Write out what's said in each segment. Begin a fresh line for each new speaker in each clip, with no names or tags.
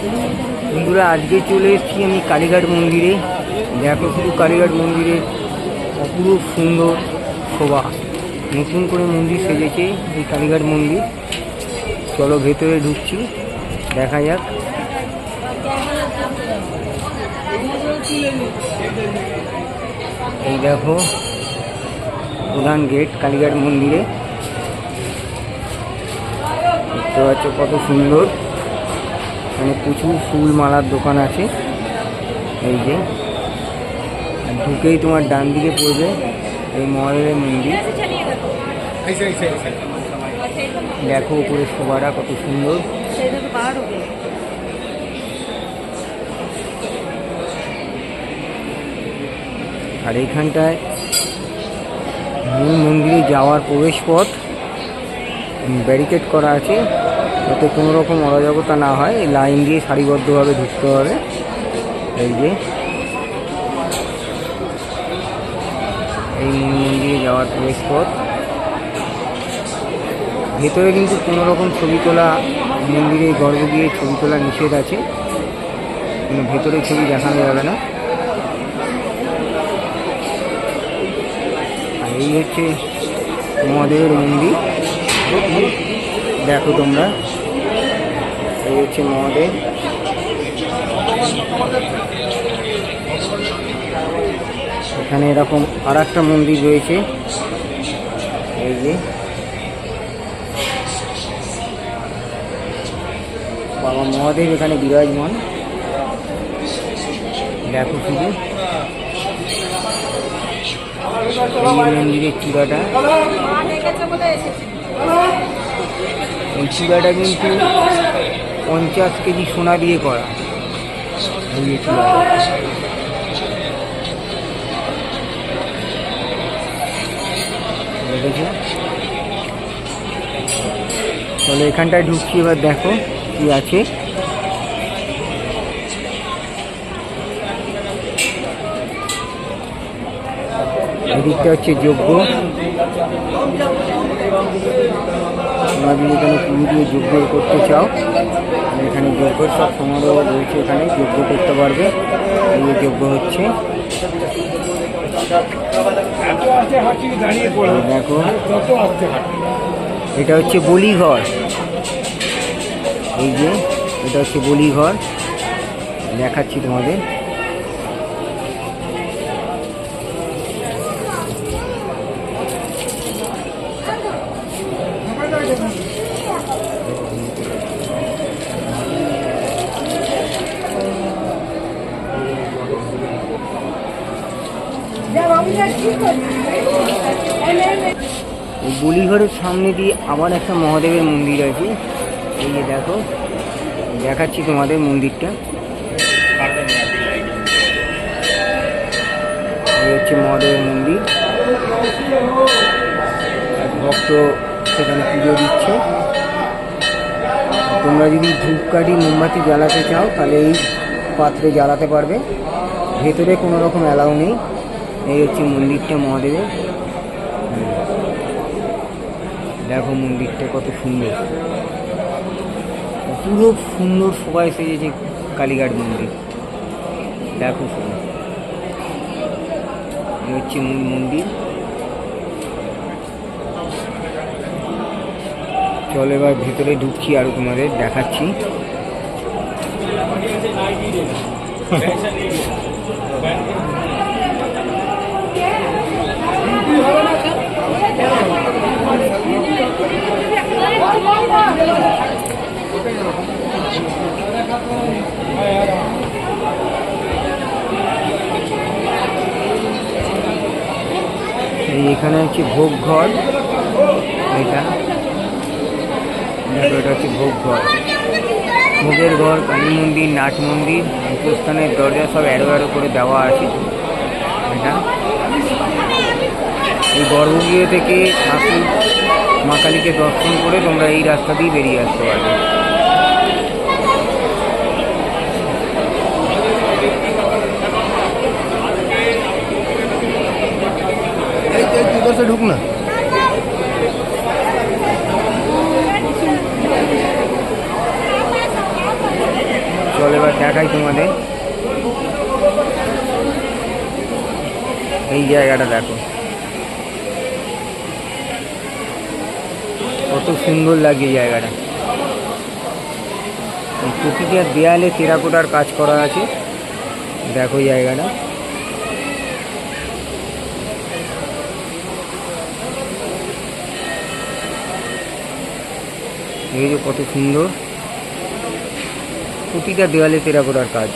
বন্ধুরা, আজকে চলে এসেছি আমি কালীঘাট মন্দিরে। দেখো শুধু কালীঘাট মন্দিরের অপরূপ সুন্দর শোভা। নতুন করে মন্দির সেজেছে এই কালীঘাট মন্দির। চলো ভেতরে ঢুকছি, দেখা যাক। এই দেখো, প্রধান গেট কালীঘাট মন্দিরে। দেখতে পাচ্ছ কত সুন্দর। এখানে প্রচুর ফুল মালার দোকান আছে। এই যে। ঢুকেই তোমার ডান দিকে পড়বে এই মহাদেবের মন্দির। দেখো উপরে শোভাটা কত সুন্দর। আর এইখানটায় মূল মন্দিরে যাওয়ার প্রবেশ পথ ব্যারিকেড করা আছে। যাতে কোনো রকম অরাজকতা না হয়, এই লাইন দিয়ে সারিবদ্ধভাবে ঢুকতে হবে। এই যে। এই মূল মন্দিরে যাওয়ার প্রবেশ পথ। ভেতরে কিন্তু কোনো রকম ছবি তোলা, মন্দিরে গর্ভ দিয়ে ছবি তোলা নিষেধ আছে। কিন্তু ভেতরে ছবি দেখানো যাবে না। আর এই হচ্ছে মহাদেবের মন্দির। দেখো তোমরা। এই হচ্ছে মহাদেব এখানে এরকম আর একটা মন্দির রয়েছে। এই যে। বাবা মহাদেব এখানে বিরাজমান। দেখো শুধু। মন্দিরের চূড়াটা। এই চূড়াটা কিন্তু পঞ্চাশ কেজি সোনা দিয়ে করা। তাহলে এখানটায় ঢুকছি, এবার দেখো কি আছে। এদিকটা হচ্ছে যোগ্য। তোমরা যদি পুরো দিয়ে যজ্ঞ করতে চাও এখানে যোগ্য সব সময় রয়েছে এখানে যোগ্য করতে পারবে, এই যজ্ঞ হচ্ছে। দেখো, এটা হচ্ছে বলিঘর। এই যে, এটা হচ্ছে বলিঘর, দেখাচ্ছি তোমাদের। এই বলিঘরের সামনে দিয়ে আবার একটা মহাদেবের মন্দির আছে। এই যে দেখো, দেখাচ্ছি তোমাদের মন্দিরটা। এই হচ্ছে মহাদেবের মন্দির। ভক্ত সেখানে পুজো দিচ্ছে। তোমরা যদি ধূপকাঠি, মোমবাতি জ্বালাতে চাও, তাহলে এই পাত্রে জ্বালাতে পারবে। ভেতরে কোনো রকম অ্যালাউ নেই। এই হচ্ছে মন্দিরটা মহাদেবের। দেখো মন্দিরটা কত সুন্দর। পুরো সুন্দর সবাই সেজেছে কালীঘাট মন্দির। দেখো শুধু। হচ্ছে মূল মন্দির। চলো এবার ভেতরে ঢুকছি আরও তোমাদের দেখাচ্ছি এই এখানে হচ্ছে ভোগ ঘর এটা দেখো এটা হচ্ছে ভোগ ঘর ভোগের ঘর কালী নাট মন্দির তীর্থস্থানের দরজা সব এরো এরো করে দেওয়া আছে। এটা। এই গর্ভগৃহ থেকে ঠাকুর, মা কালীকে দর্শন করে তোমরা এই রাস্তা দিয়ে বেরিয়ে আসতে পারবে।
ঢুক না।
দেখাই তোমাদের। এই জায়গাটা দেখো। কত সুন্দর লাগে এই জায়গাটা। প্রতিটা দেয়ালে টেরাকোটার কাজ করা আছে। দেখো জায়গাটা। এই যে কত সুন্দর। প্রতিটা দেওয়ালে টেরাকোটার কাজ।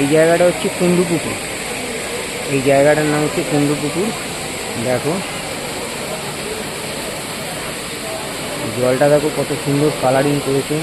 এই জায়গাটা হচ্ছে কুন্ডু পুকুর এই জায়গাটার নাম হচ্ছে কুন্ডু পুকুর দেখো। জলটা দেখো কত সুন্দর কালারিং করেছে।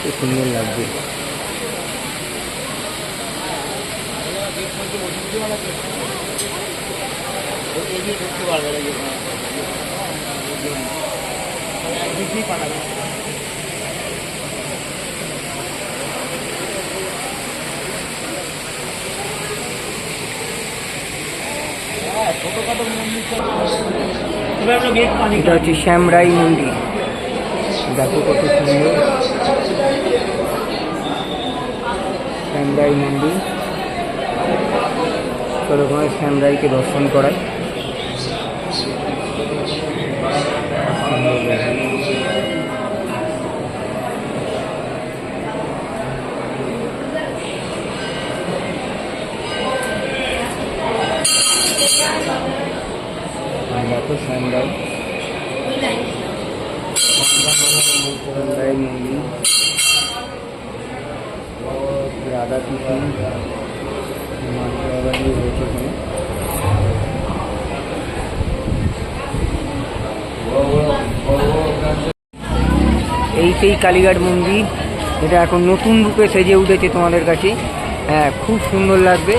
খুব সুন্দর লাগছে। এটা হচ্ছে শ্যামরাই মন্দির। দেখো কত সুন্দর। শ্যামরাই মন্দির। চলো তোমার শ্যামরাইকে দর্শন করায়। শ্যামরাই রাধা কৃষ্ণ রানী এখানে এই সেই কালীঘাট মন্দির, এটা এখন নতুন রূপে সেজে উঠেছে তোমাদের কাছে। হ্যাঁ খুব সুন্দর লাগবে।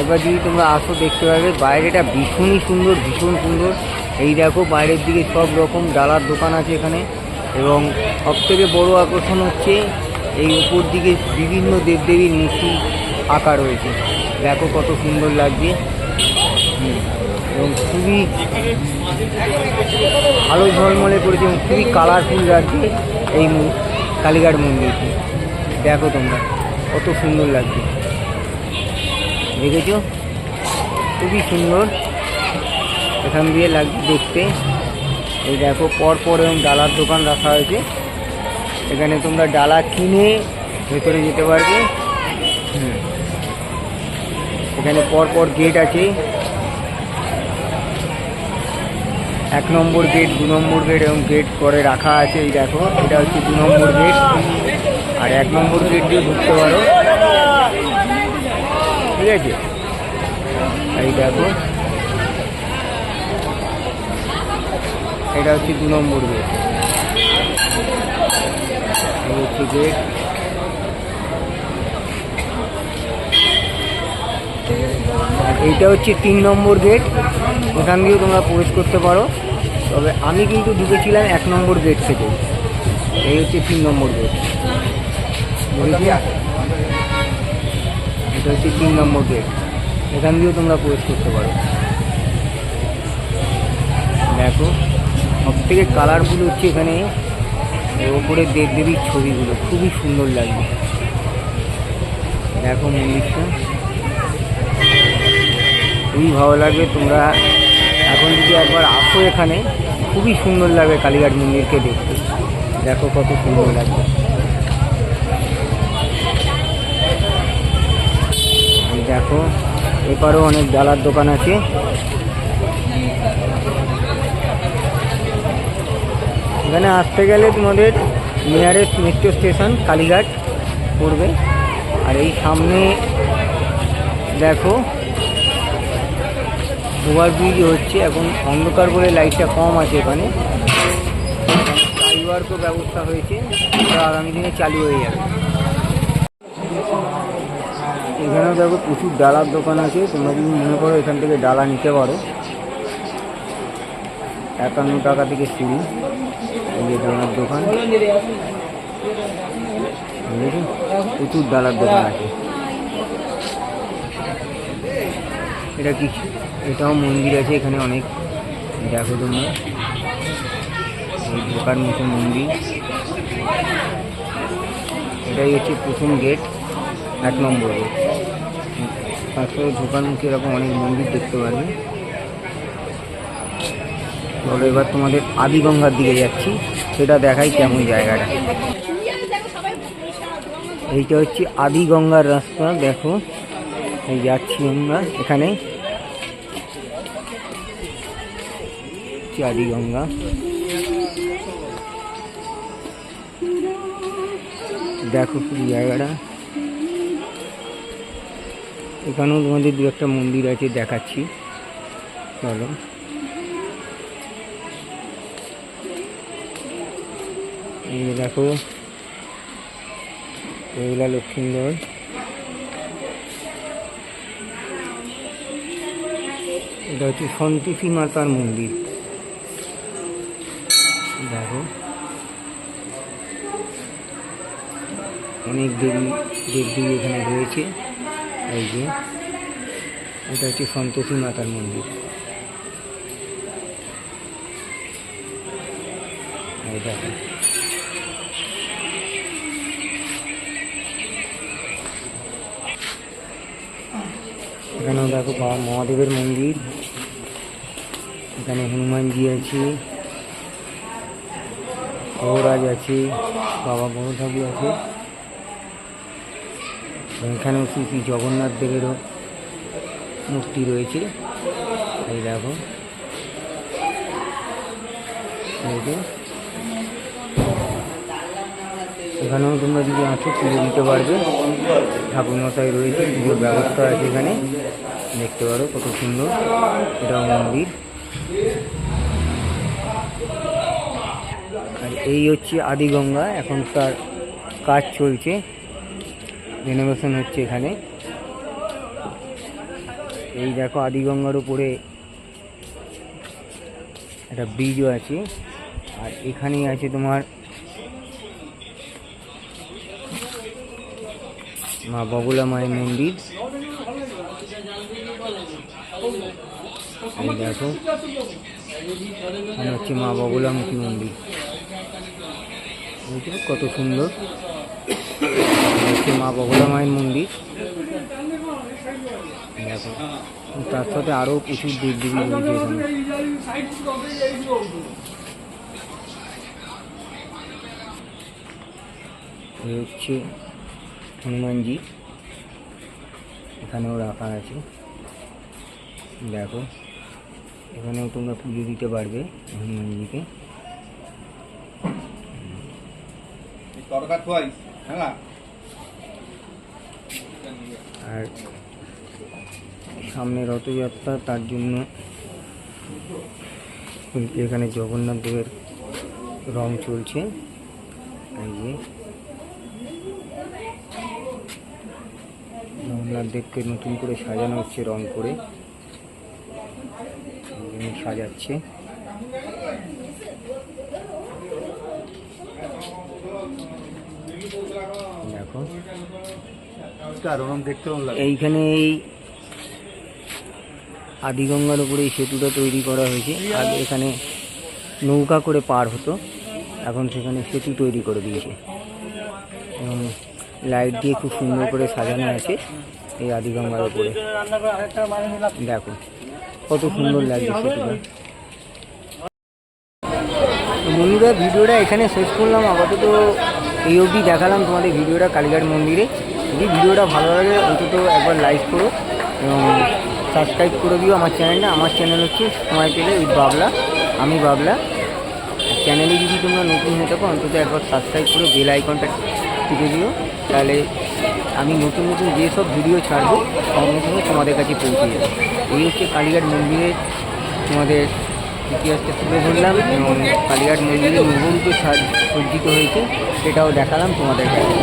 একবার যদি তোমরা আসো দেখতে পাবে, বাইরেটা ভীষণই সুন্দর, ভীষণ সুন্দর। এই দেখো বাইরের দিকে সব রকম ডালার দোকান আছে এখানে এবং সব থেকে বড়ো আকর্ষণ হচ্ছে এই উপর দিকে বিভিন্ন দেবদেবীর মূর্তি আঁকা রয়েছে। দেখো কত সুন্দর লাগছে। এবং খুবই আলো ঝলমলে করেছে এবং খুবই কালারফুল লাগছে এই কালীঘাট মন্দিরটি। দেখো তোমরা, কত সুন্দর লাগছে। দেখেছ? খুবই সুন্দর। এখান দিয়ে লাগছে দেখতে। এই দেখো পর পর এবং ডালার দোকান রাখা হয়েছে। এখানে তোমরা ডালা কিনে ভেতরে যেতে পারবে। এখানে পর পর গেট আছে। এক নম্বর গেট দু নম্বর গেট এবং গেট করে রাখা আছে, এই দেখো। এটা হচ্ছে দু নম্বর গেট আর এক নম্বর গেট দিয়ে ঢুকতে পারো। ঠিক আছে? এই দেখো। এটা হচ্ছে দু নম্বর গেট হচ্ছে গেট এইটা হচ্ছে তিন নম্বর গেট এখান দিয়েও তোমরা প্রবেশ করতে পারো। তবে আমি কিন্তু ঢুকেছিলাম এক নম্বর গেট থেকে। এই হচ্ছে তিন নম্বর গেট এটা হচ্ছে তিন নম্বর গেট এখান দিয়েও তোমরা প্রবেশ করতে পারো। থেকে কালারফুল হচ্ছে এখানে ওপরে দেবদেবীর ছবিগুলো। খুবই সুন্দর লাগবে। দেখো মন্দিরটা। খুবই ভালো লাগবে তোমরা এখন যদি একবার আসো এখানে, খুবই সুন্দর লাগবে কালীঘাট মন্দিরকে দেখতে। দেখো কত সুন্দর লাগবে। দেখো, এপারেও অনেক ডালার দোকান আছে। এখানে আসতে গেলে তোমাদের নিয়ারেস্ট মেট্রো স্টেশন কালীঘাট পড়বে। আর এই সামনে দেখো ওভারব্রিজ হচ্ছে, এখন অন্ধকার বলে লাইটটা কম আছে এখানে। ওয়ার্কও ব্যবস্থা হয়েছে আগামী দিনে চালু হয়ে যাবে। এখানেও দেখো প্রচুর ডালার দোকান আছে, তোমরা যদি মনে করো এখান থেকে ডালা নিতে পারো। একান্ন টাকা থেকে শুরু। এই ডালার দোকান। বুঝেছ? প্রচুর ডালার দোকান আছে। এটা কি? এটাও মন্দির আছে এখানে অনেক। দেখো তোমরা। এই ঢোকার মতো মন্দির। এটাই হচ্ছে প্রথম গেট, এক নম্বর তারপরে ঢোকার মুখে এরকম অনেক মন্দির দেখতে পারবে। চলো এবার তোমাদের আদিগঙ্গার দিকে যাচ্ছি। সেটা দেখাই কেমন জায়গাটা। এইটা হচ্ছে আদিগঙ্গার রাস্তা, দেখো। এই যাচ্ছি আমরা এখানে। আদিগঙ্গা। দেখো পুরো জায়গাটা। এখানেও তোমাদের দু একটা মন্দির আছে দেখাচ্ছি। চলো। এই দেখো এগুলা লক্ষ্মীন্দর। এটা হচ্ছে সন্তোষী মাতার মন্দির। দেখো। অনেক দেবী, দেবদেবী এখানে রয়েছে। এই যে, এটা হচ্ছে সন্তোষী মাতার মন্দির। এই দেখো। এখানেও দেখো মহাদেবের মন্দির, এখানে হনুমানজি আছে, গৌরাজ আছে, বাবা বড় ঠাকুর আছে। এখানেও শ্রী শ্রী জগন্নাথ দেবেরও মূর্তি রয়েছে। এই দেখো। এই এখানেও তোমরা যদি আসো পুজো দিতে পারবে। ঠাকুর মশাই রয়েছে, পুজোর ব্যবস্থা আছে এখানে। দেখতে পারো কত সুন্দর। এটাও মন্দির। আর এই হচ্ছে আদিগঙ্গা। এখন তার কাজ চলছে। রেনোভেশন হচ্ছে এখানে। এই দেখো আদিগঙ্গার উপরে একটা ব্রিজও আছে। আর এখানেই আছে তোমার মা বগুলা মায়ের মন্দির। দেখো এখানে হচ্ছে মা বগুলামুখী মন্দির। কত সুন্দর। হচ্ছে মা বগুলা মায়ের মন্দির। দেখো, তার সাথে আরও প্রচুর দেবদেবী রয়েছে হচ্ছে হনুমানজি এখানেও রাখা আছে। দেখো এখানেও তোমরা পুজো দিতে পারবে হনুমানজিকে।
হ্যাঁ
আর সামনে রথযাত্রা তার জন্য এখানে জগন্নাথ দেবের রং চলছে। এই যে জগন্নাথ দেবকে নতুন করে সাজানো হচ্ছে রং করে। সাজাচ্ছে। দেখো। এইখানে এই আদিগঙ্গার উপরে এই সেতুটা তৈরি করা হয়েছে। আগে এখানে নৌকা করে পার হতো। এখন সেখানে সেতু তৈরি করে দিয়েছে। এবং লাইট দিয়ে খুব সুন্দর করে সাজানো আছে এই আদিগঙ্গার উপরে। দেখো, কত সুন্দর লাগছে বন্ধুরা, ভিডিওটা এখানে শেষ করলাম। আপাতত এই অবধি দেখালাম তোমাদের ভিডিওটা কালীঘাট মন্দিরে। যদি ভিডিওটা ভালো লাগে, অন্তত একবার লাইক করো এবং সাবস্ক্রাইব করে দিও আমার চ্যানেলটা আমার চ্যানেল হচ্ছে সময় পেলে ওই বাবলা, আমি বাবলা। চ্যানেলে যদি তোমরা নতুন হয়ে থাকো, অন্তত একবার সাবস্ক্রাইব করে বেল আইকনটা টিপে দিও। তাহলে আমি নতুন নতুন যেসব ভিডিও ছাড়বো সঙ্গে তোমাদের কাছে পৌঁছে যাবে। এই হচ্ছে কালীঘাট মন্দিরের তোমাদের ইতিহাসটা তুলে ধরলাম এবং কালীঘাট মন্দিরে সাজ সজ্জিত হয়েছে, সেটাও দেখালাম তোমাদের কাছে।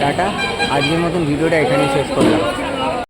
টাটা, আজকের মতন ভিডিওটা এখানেই শেষ করলাম।